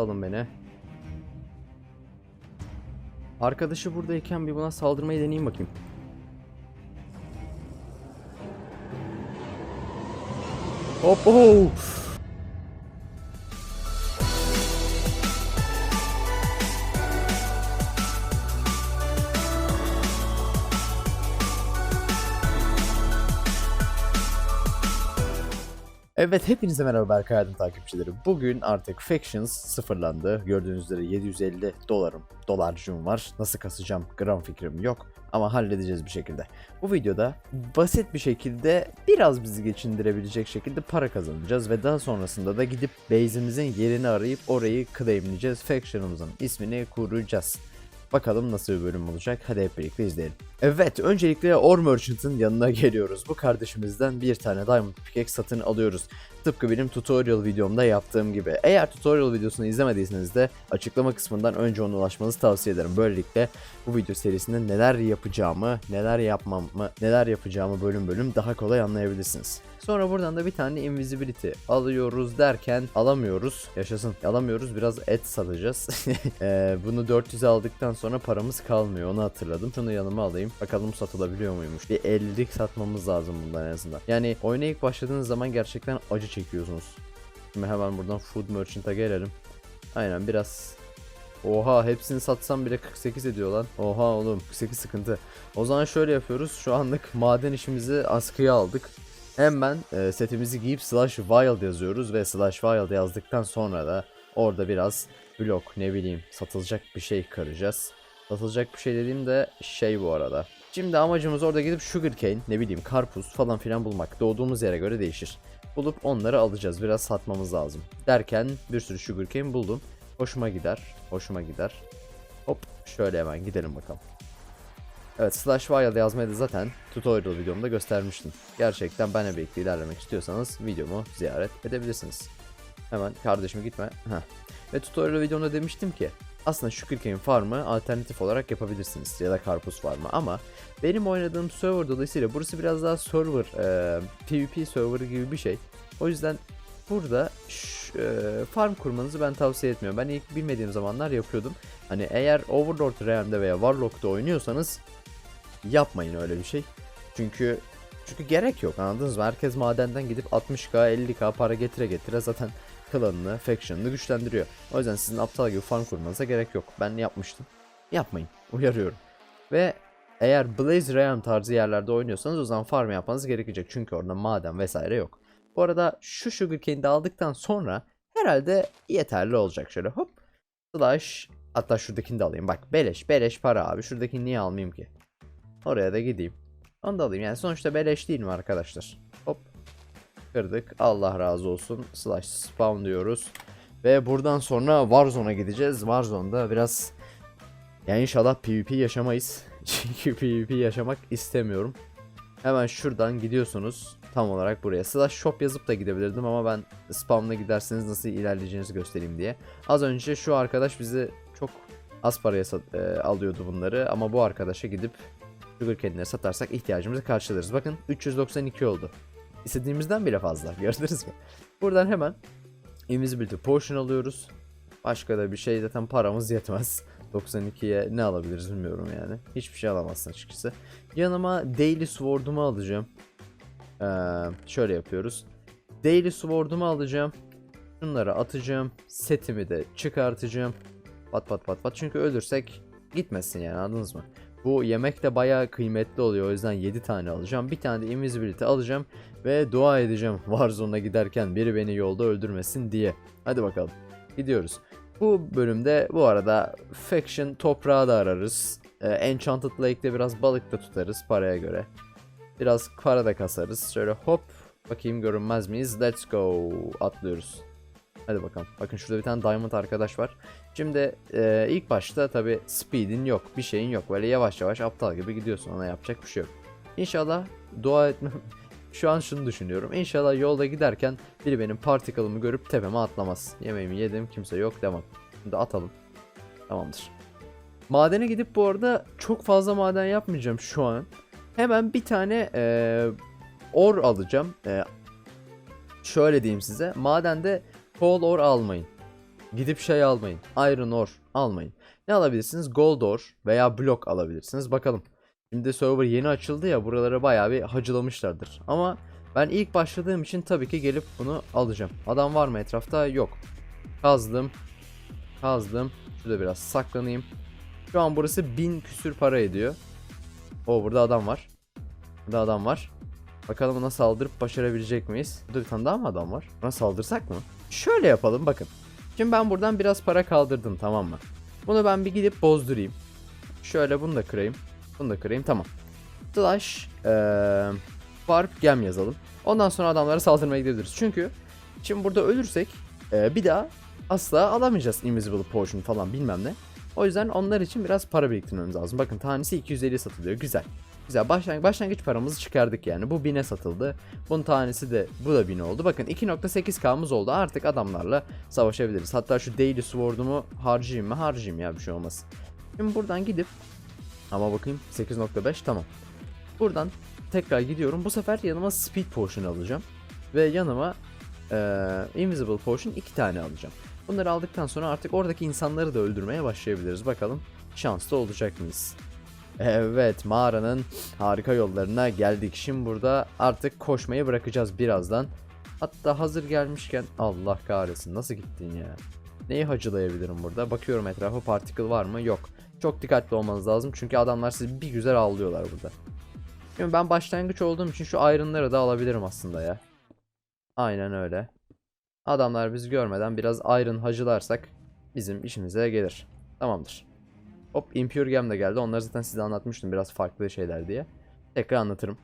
Alın beni. Arkadaşı buradayken bir buna saldırmayı deneyeyim bakayım. Hop oh. Evet hepinize merhaba Berkay Aydın takipçileri. Bugün artık Factions sıfırlandı. Gördüğünüz üzere 750 dolarım, dolarcığım var. Nasıl kasacağım gram fikrim yok. Ama halledeceğiz bir şekilde. Bu videoda basit bir şekilde biraz bizi geçindirebilecek şekilde para kazanacağız. Ve daha sonrasında da gidip base'imizin yerini arayıp orayı claimleyeceğiz. Faction'ımızın ismini kuracağız. Bakalım nasıl bir bölüm olacak. Hadi hep birlikte izleyelim. Evet, öncelikle Or Merchant'ın yanına geliyoruz. Bu kardeşimizden bir tane Diamond Pickaxe satın alıyoruz. Tıpkı benim tutorial videomda yaptığım gibi. Eğer tutorial videosunu izlemediyseniz de açıklama kısmından önce ona ulaşmanızı tavsiye ederim. Böylelikle bu video serisinde neler yapacağımı, neler yapmamı, neler yapacağımı bölüm bölüm daha kolay anlayabilirsiniz. Sonra buradan da bir tane invisibility alıyoruz derken alamıyoruz. Yaşasın. Alamıyoruz. Biraz et satacağız. Ee, bunu 400 aldıktan sonra paramız kalmıyor. Onu hatırladım. Şunu yanıma alayım. Bakalım satılabiliyor muymuş. Bir 50'lik satmamız lazım bundan en azından. Yani oyuna ilk başladığınız zaman gerçekten acı çekiyorsunuz. Şimdi hemen buradan Food Merchant'a gelelim. Aynen biraz Oha hepsini satsam bile 48 ediyor lan. Oha oğlum 48 sıkıntı. O zaman şöyle yapıyoruz. Şu anlık maden işimizi askıya aldık. Hemen e, setimizi giyip slash wild yazıyoruz ve slash wild yazdıktan sonra da orada biraz blok ne bileyim satılacak bir şey karacağız. Satılacak bir şey dediğimde şey bu arada. Şimdi amacımız orada gidip sugarcane ne bileyim karpuz falan filan bulmak. Doğduğumuz yere göre değişir. Bulup onları alacağız. Biraz satmamız lazım. Derken bir sürü sugarcane buldum. Hoşuma gider. Hoşuma gider. Hop şöyle hemen gidelim bakalım. Evet Slash Wild yazmayı da zaten tutorial videomda göstermiştim. Gerçekten benle birlikte ilerlemek istiyorsanız videomu ziyaret edebilirsiniz. Hemen kardeşim gitme. Heh. Ve tutorial videomda demiştim ki aslında Sugarcane Farm'ı alternatif olarak yapabilirsiniz ya da karpuz farmı ama benim oynadığım server dolayısıyla burası biraz daha server, e, PvP server gibi bir şey. O yüzden burada ş- e, farm kurmanızı ben tavsiye etmiyorum. Ben ilk bilmediğim zamanlar yapıyordum. Hani eğer Overlord Realm'de veya Warlock'ta oynuyorsanız yapmayın öyle bir şey. Çünkü çünkü gerek yok anladınız mı? Herkes madenden gidip 60k 50k para getire getire zaten klanını, faction'ını güçlendiriyor. O yüzden sizin aptal gibi farm kurmanıza gerek yok. Ben yapmıştım. Yapmayın. Uyarıyorum. Ve eğer Blaze Realm tarzı yerlerde oynuyorsanız o zaman farm yapmanız gerekecek. Çünkü orada maden vesaire yok. Bu arada şu sugarcane'i de aldıktan sonra herhalde yeterli olacak. Şöyle hop slash hatta şuradakini de alayım. Bak beleş beleş para abi. Şuradakini niye almayayım ki? Oraya da gideyim. Onu da alayım. Yani sonuçta beleş değil mi arkadaşlar? Hop. Kırdık. Allah razı olsun. Slash spawn diyoruz. Ve buradan sonra Warzone'a gideceğiz. Warzone'da biraz yani inşallah PvP yaşamayız. Çünkü PvP yaşamak istemiyorum. Hemen şuradan gidiyorsunuz. Tam olarak buraya. Slash shop yazıp da gidebilirdim ama ben spamla giderseniz nasıl ilerleyeceğinizi göstereyim diye. Az önce şu arkadaş bizi çok az paraya e, alıyordu bunları ama bu arkadaşa gidip Sugarcane'leri satarsak ihtiyacımızı karşılarız. Bakın 392 oldu. İstediğimizden bile fazla. Gördünüz mü? Buradan hemen Invisibility Potion alıyoruz. Başka da bir şey zaten paramız yetmez. 92'ye ne alabiliriz bilmiyorum yani. Hiçbir şey alamazsın açıkçası. Yanıma Daily Sword'umu alacağım. Ee, şöyle yapıyoruz. Daily Sword'umu alacağım. Şunları atacağım. Setimi de çıkartacağım. Pat pat pat pat. Çünkü ölürsek gitmesin yani anladınız mı? Bu yemek de bayağı kıymetli oluyor. O yüzden 7 tane alacağım. Bir tane de invisibility alacağım. Ve dua edeceğim Warzone'a giderken biri beni yolda öldürmesin diye. Hadi bakalım. Gidiyoruz. Bu bölümde bu arada Faction toprağı da ararız. Ee, Enchanted Lake'de biraz balık da tutarız paraya göre. Biraz para da kasarız. Şöyle hop bakayım görünmez miyiz? Let's go. Atlıyoruz. Hadi bakalım. Bakın şurada bir tane diamond arkadaş var. Şimdi e, ilk başta tabi speed'in yok, bir şeyin yok. Böyle yavaş yavaş aptal gibi gidiyorsun. Ona yapacak bir şey yok. İnşallah dua etmem. Şu an şunu düşünüyorum. İnşallah yolda giderken biri benim particle'ımı görüp tepeme atlamaz. Yemeğimi yedim, kimse yok, devam. Şimdi atalım. Tamamdır. Madene gidip bu arada çok fazla maden yapmayacağım şu an. Hemen bir tane e, or alacağım. E, şöyle diyeyim size. Madende coal or almayın. gidip şey almayın. Iron ore almayın. Ne alabilirsiniz? Gold ore veya blok alabilirsiniz. Bakalım. Şimdi server yeni açıldı ya buraları bayağı bir hacılamışlardır. Ama ben ilk başladığım için tabii ki gelip bunu alacağım. Adam var mı etrafta? Yok. Kazdım. Kazdım. Şurada biraz saklanayım. Şu an burası bin küsür para ediyor. O burada adam var. Burada adam var. Bakalım ona saldırıp başarabilecek miyiz? Burada bir tane daha mı adam var? Ona saldırsak mı? Şöyle yapalım bakın. Şimdi ben buradan biraz para kaldırdım tamam mı? Bunu ben bir gidip bozdurayım. Şöyle bunu da kırayım. Bunu da kırayım tamam. Slash Warp Gem yazalım. Ondan sonra adamlara saldırmaya gidebiliriz. Çünkü şimdi burada ölürsek eee, bir daha asla alamayacağız Invisible Potion falan bilmem ne. O yüzden onlar için biraz para biriktirmemiz lazım. Bakın tanesi 250 satılıyor. Güzel. Güzel. Başlangıç, başlangıç paramızı çıkardık yani. Bu 1000'e satıldı. Bunun tanesi de bu da 1000 oldu. Bakın 2.8k'mız oldu. Artık adamlarla savaşabiliriz. Hatta şu Daily Sword'umu harcayayım mı? Harcayayım ya bir şey olmaz. Şimdi buradan gidip ama bakayım 8.5 tamam. Buradan tekrar gidiyorum. Bu sefer yanıma Speed Potion alacağım. Ve yanıma eee, Invisible Potion 2 tane alacağım. Bunları aldıktan sonra artık oradaki insanları da öldürmeye başlayabiliriz. Bakalım şanslı olacak mıyız? Evet mağaranın harika yollarına geldik. Şimdi burada artık koşmayı bırakacağız birazdan. Hatta hazır gelmişken Allah kahretsin nasıl gittin ya? Neyi hacılayabilirim burada? Bakıyorum etrafa particle var mı? Yok. Çok dikkatli olmanız lazım çünkü adamlar sizi bir güzel avlıyorlar burada. Şimdi ben başlangıç olduğum için şu iron'ları da alabilirim aslında ya. Aynen öyle. Adamlar bizi görmeden biraz iron hacılarsak bizim işimize gelir. Tamamdır. Hop Impure Gem de geldi. Onları zaten size anlatmıştım biraz farklı şeyler diye. Tekrar anlatırım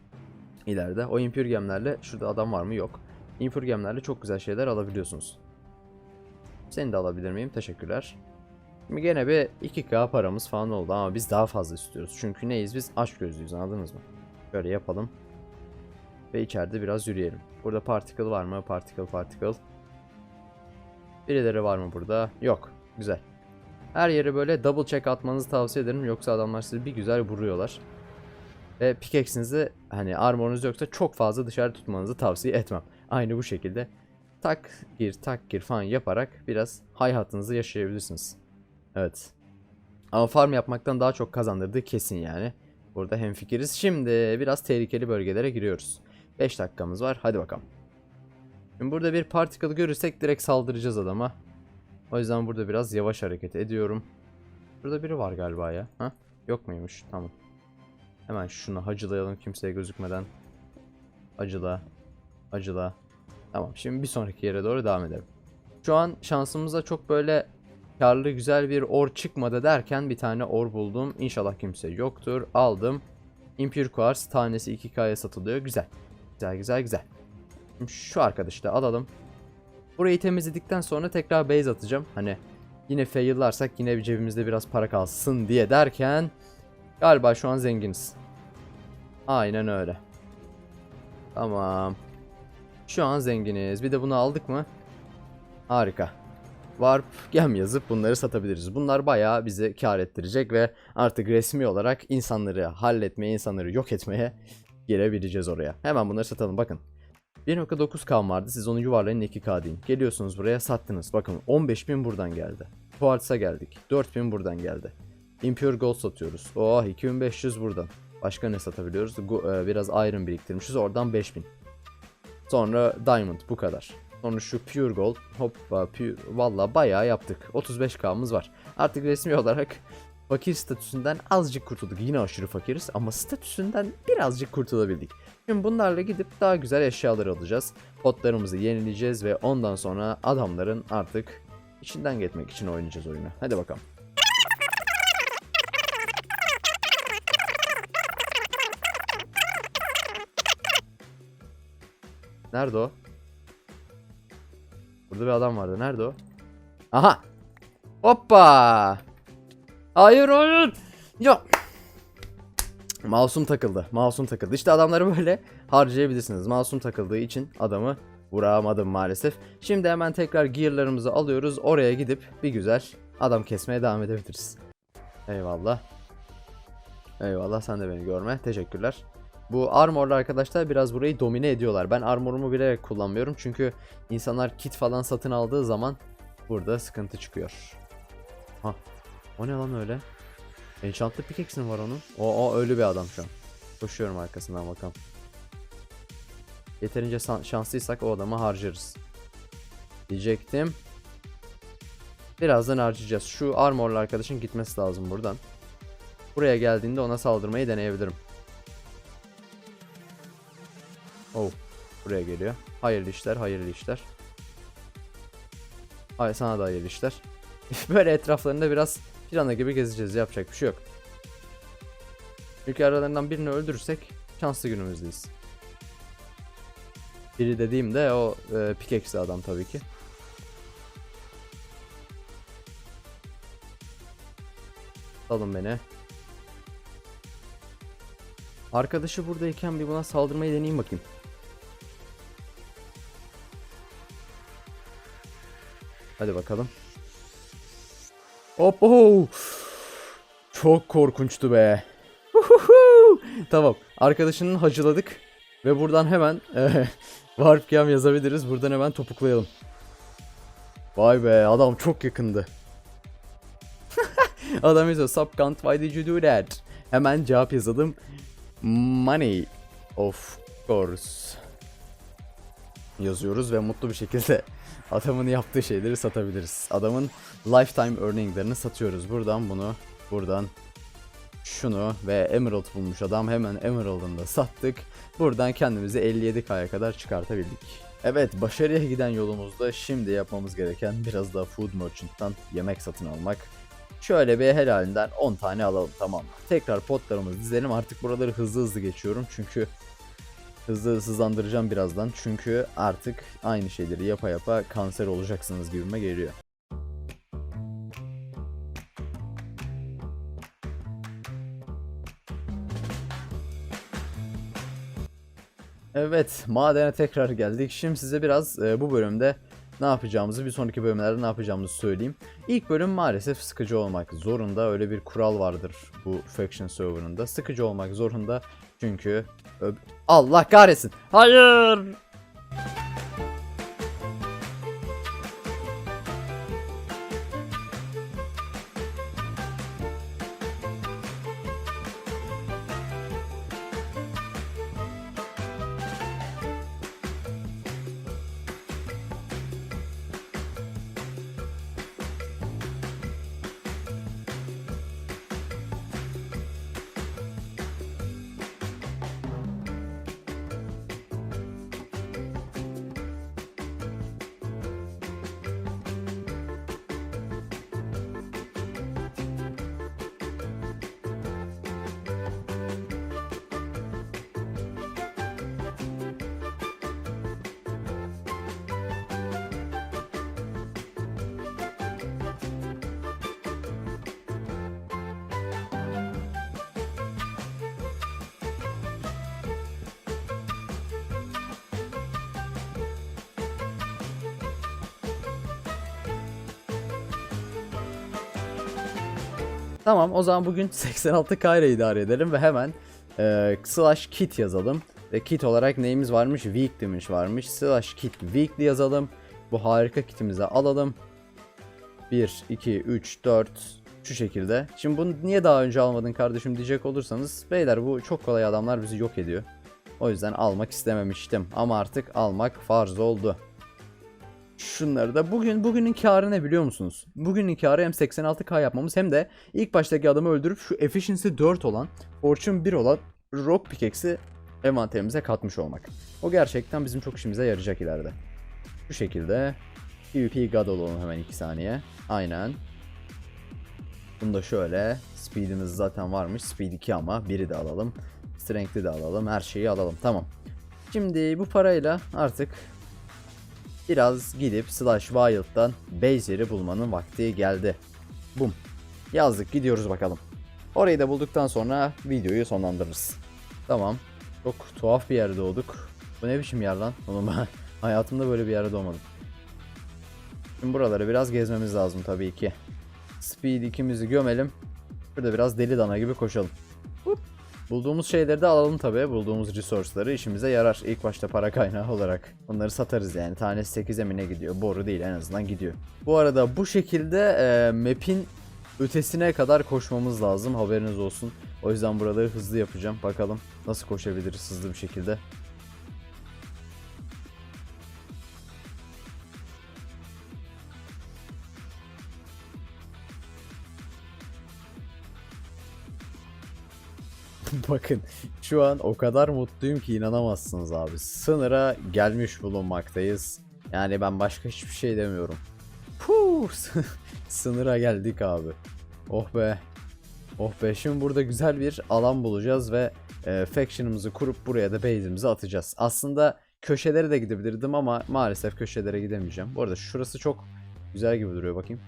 ileride. O Impure Gem'lerle şurada adam var mı? Yok. Impure Gem'lerle çok güzel şeyler alabiliyorsunuz. Seni de alabilir miyim? Teşekkürler. Şimdi gene bir 2k paramız falan oldu ama biz daha fazla istiyoruz. Çünkü neyiz biz? Aşk gözlüyüz anladınız mı? Böyle yapalım. Ve içeride biraz yürüyelim. Burada particle var mı? Particle particle. Birileri var mı burada? Yok. Güzel. Her yere böyle double check atmanızı tavsiye ederim. Yoksa adamlar sizi bir güzel vuruyorlar. Ve pickaxe'inizi hani armorunuz yoksa çok fazla dışarı tutmanızı tavsiye etmem. Aynı bu şekilde tak gir tak gir falan yaparak biraz hayatınızı yaşayabilirsiniz. Evet. Ama farm yapmaktan daha çok kazandırdığı kesin yani. Burada hemfikiriz. Şimdi biraz tehlikeli bölgelere giriyoruz. 5 dakikamız var. Hadi bakalım. Şimdi burada bir particle görürsek direkt saldıracağız adama. O yüzden burada biraz yavaş hareket ediyorum. Burada biri var galiba ya. Ha? Yok muymuş? Tamam. Hemen şunu hacılayalım kimseye gözükmeden. Acıla. Acıla. Tamam şimdi bir sonraki yere doğru devam edelim. Şu an şansımıza çok böyle karlı güzel bir or çıkmadı derken bir tane or buldum. İnşallah kimse yoktur. Aldım. Impure Quartz tanesi 2K'ya satılıyor. Güzel. Güzel güzel güzel. Şu arkadaşı da alalım. Burayı temizledikten sonra tekrar base atacağım. Hani yine fail'larsak yine cebimizde biraz para kalsın diye derken galiba şu an zenginiz. Aynen öyle. Tamam. Şu an zenginiz. Bir de bunu aldık mı? Harika. Warp gem yazıp bunları satabiliriz. Bunlar bayağı bize kar ettirecek ve artık resmi olarak insanları halletmeye, insanları yok etmeye gelebileceğiz oraya. Hemen bunları satalım bakın. 1.9K vardı siz onu yuvarlayın 2K deyin. Geliyorsunuz buraya sattınız. Bakın 15.000 buradan geldi. Quartz'a geldik. 4.000 buradan geldi. Impure Gold satıyoruz. Oh 2500 buradan. Başka ne satabiliyoruz? E, biraz Iron biriktirmişiz. Oradan 5000. Sonra Diamond bu kadar. Sonra şu Pure Gold. Hoppa pure. Valla bayağı yaptık. 35K'mız var. Artık resmi olarak fakir statüsünden azıcık kurtulduk. Yine aşırı fakiriz ama statüsünden birazcık kurtulabildik. Şimdi bunlarla gidip daha güzel eşyalar alacağız. Potlarımızı yenileyeceğiz ve ondan sonra adamların artık içinden geçmek için oynayacağız oyunu. Hadi bakalım. Nerede o? Burada bir adam vardı. Nerede o? Aha! Hoppa! Hayır hayır! Ya! Masum takıldı. Masum takıldı. İşte adamları böyle harcayabilirsiniz. Masum takıldığı için adamı vuramadım maalesef. Şimdi hemen tekrar gearlarımızı alıyoruz. Oraya gidip bir güzel adam kesmeye devam edebiliriz. Eyvallah. Eyvallah sen de beni görme. Teşekkürler. Bu armorlu arkadaşlar biraz burayı domine ediyorlar. Ben armorumu bilerek kullanmıyorum çünkü insanlar kit falan satın aldığı zaman burada sıkıntı çıkıyor. Ha. O ne lan öyle? Enchantlı pickaxe mi var onun? O, o ölü bir adam şu an. Koşuyorum arkasından bakalım. Yeterince şanslıysak o adamı harcarız. Diyecektim. Birazdan harcayacağız. Şu armorlu arkadaşın gitmesi lazım buradan. Buraya geldiğinde ona saldırmayı deneyebilirim. Oh. Buraya geliyor. Hayırlı işler, hayırlı işler. Hayır sana da hayırlı işler. Böyle etraflarında biraz pirana gibi gezeceğiz. Yapacak bir şey yok. Çünkü aralarından birini öldürürsek şanslı günümüzdeyiz. Biri dediğimde o e, pickaxe adam tabii ki. Salın beni. Arkadaşı buradayken bir buna saldırmayı deneyeyim bakayım. Hadi bakalım. Hop oh! Çok korkunçtu be. Tamam. Arkadaşının hacıladık. Ve buradan hemen eh, Warp Cam yazabiliriz. Buradan hemen topuklayalım. Vay be adam çok yakındı. adam yazıyor Sup cunt why did you do that? Hemen cevap yazalım. Money. Of course. Yazıyoruz ve mutlu bir şekilde adamın yaptığı şeyleri satabiliriz. Adamın lifetime earninglerini satıyoruz. Buradan bunu, buradan şunu ve Emerald bulmuş adam. Hemen Emerald'ını da sattık. Buradan kendimizi 57K'ya kadar çıkartabildik. Evet başarıya giden yolumuzda şimdi yapmamız gereken biraz daha Food Merchant'tan yemek satın almak. Şöyle bir helalinden 10 tane alalım tamam? Tekrar potlarımızı dizelim artık buraları hızlı hızlı geçiyorum çünkü hızlı hızlandıracağım birazdan çünkü artık aynı şeyleri yapa yapa kanser olacaksınız gibime geliyor. Evet, madene tekrar geldik. Şimdi size biraz e, bu bölümde ne yapacağımızı, bir sonraki bölümlerde ne yapacağımızı söyleyeyim. İlk bölüm maalesef sıkıcı olmak zorunda. Öyle bir kural vardır bu Faction serverında. Sıkıcı olmak zorunda çünkü... Allah kahretsin! Hayır! Tamam o zaman bugün 86K ile idare edelim ve hemen e, slash kit yazalım. Ve kit olarak neyimiz varmış? Week demiş varmış. Slash kit weekly yazalım. Bu harika kitimizi alalım. 1, 2, 3, 4 şu şekilde. Şimdi bunu niye daha önce almadın kardeşim diyecek olursanız beyler bu çok kolay adamlar bizi yok ediyor. O yüzden almak istememiştim ama artık almak farz oldu. Şunları da bugün bugünün karı ne biliyor musunuz? Bugünün karı hem 86k yapmamız hem de ilk baştaki adamı öldürüp şu efficiency 4 olan, fortune 1 olan rock pickaxe'i envanterimize katmış olmak. O gerçekten bizim çok işimize yarayacak ileride. Bu şekilde PvP god olalım hemen 2 saniye. Aynen. Bunu da şöyle. Speed'imiz zaten varmış. Speed 2 ama biri de alalım. Strength'i de alalım. Her şeyi alalım. Tamam. Şimdi bu parayla artık biraz gidip Slash Wild'dan base yeri bulmanın vakti geldi. Bum. Yazdık gidiyoruz bakalım. Orayı da bulduktan sonra videoyu sonlandırırız. Tamam. Çok tuhaf bir yerde doğduk. Bu ne biçim yer lan? Oğlum ben hayatımda böyle bir yerde doğmadım. Şimdi buraları biraz gezmemiz lazım tabii ki. Speed ikimizi gömelim. Burada biraz deli dana gibi koşalım. Bulduğumuz şeyleri de alalım tabii. Bulduğumuz resource'ları işimize yarar. İlk başta para kaynağı olarak. Bunları satarız yani. Tanesi 8'e mi ne gidiyor? Boru değil en azından gidiyor. Bu arada bu şekilde e, map'in ötesine kadar koşmamız lazım. Haberiniz olsun. O yüzden buraları hızlı yapacağım. Bakalım nasıl koşabiliriz hızlı bir şekilde. Bakın şu an o kadar mutluyum ki inanamazsınız abi. Sınıra gelmiş bulunmaktayız. Yani ben başka hiçbir şey demiyorum. Puh, sınıra geldik abi. Oh be. Oh be şimdi burada güzel bir alan bulacağız ve e, faction'ımızı kurup buraya da base'imizi atacağız. Aslında köşelere de gidebilirdim ama maalesef köşelere gidemeyeceğim. Bu arada şurası çok güzel gibi duruyor bakayım.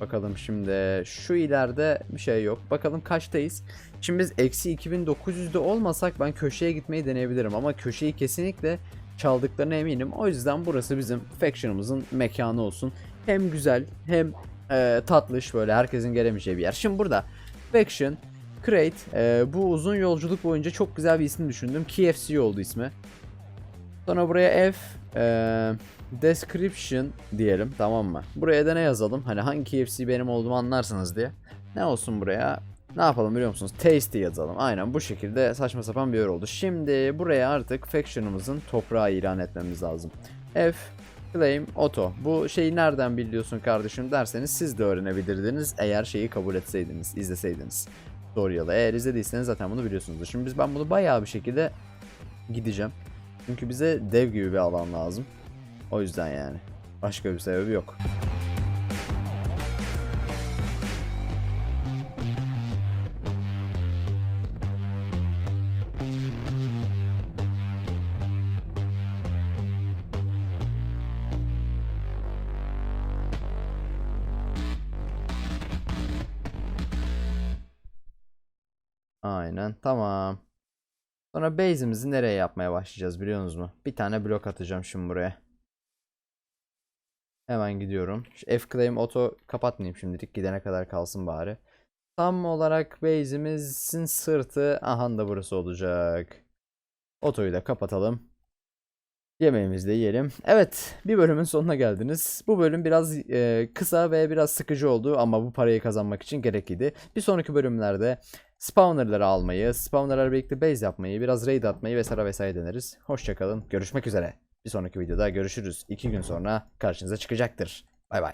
Bakalım şimdi şu ileride bir şey yok. Bakalım kaçtayız. Şimdi biz eksi 2900'de olmasak ben köşeye gitmeyi deneyebilirim ama köşeyi kesinlikle çaldıklarına eminim. O yüzden burası bizim faction'ımızın mekanı olsun. Hem güzel hem e, tatlış böyle herkesin gelemeyeceği bir yer. Şimdi burada faction create e, bu uzun yolculuk boyunca çok güzel bir isim düşündüm. KFC oldu ismi. Sonra buraya F e, description diyelim tamam mı? Buraya da ne yazalım? Hani hangi KFC benim olduğumu anlarsınız diye. Ne olsun buraya? Ne yapalım biliyor musunuz? Tasty yazalım. Aynen bu şekilde saçma sapan bir yer oldu. Şimdi buraya artık faction'ımızın toprağı ilan etmemiz lazım. F claim auto. Bu şeyi nereden biliyorsun kardeşim derseniz siz de öğrenebilirdiniz eğer şeyi kabul etseydiniz, izleseydiniz. Tutorial'ı. Eğer izlediyseniz zaten bunu biliyorsunuzdur. Şimdi biz ben bunu bayağı bir şekilde gideceğim. Çünkü bize dev gibi bir alan lazım. O yüzden yani. Başka bir sebebi yok. Aynen tamam. Sonra base'imizi nereye yapmaya başlayacağız biliyor musunuz mu? Bir tane blok atacağım şimdi buraya. Hemen gidiyorum. F-Claim Auto kapatmayayım şimdilik gidene kadar kalsın bari. Tam olarak base'imizin sırtı aha da burası olacak. Otoyu da kapatalım. Yemeğimizi de yiyelim. Evet, bir bölümün sonuna geldiniz. Bu bölüm biraz e, kısa ve biraz sıkıcı oldu ama bu parayı kazanmak için gerekliydi. Bir sonraki bölümlerde spawnerları almayı, spawnerlarla birlikte base yapmayı, biraz raid atmayı vesaire vesaire deneriz. Hoşçakalın, görüşmek üzere. Bir sonraki videoda görüşürüz. İki gün sonra karşınıza çıkacaktır. Bay bay.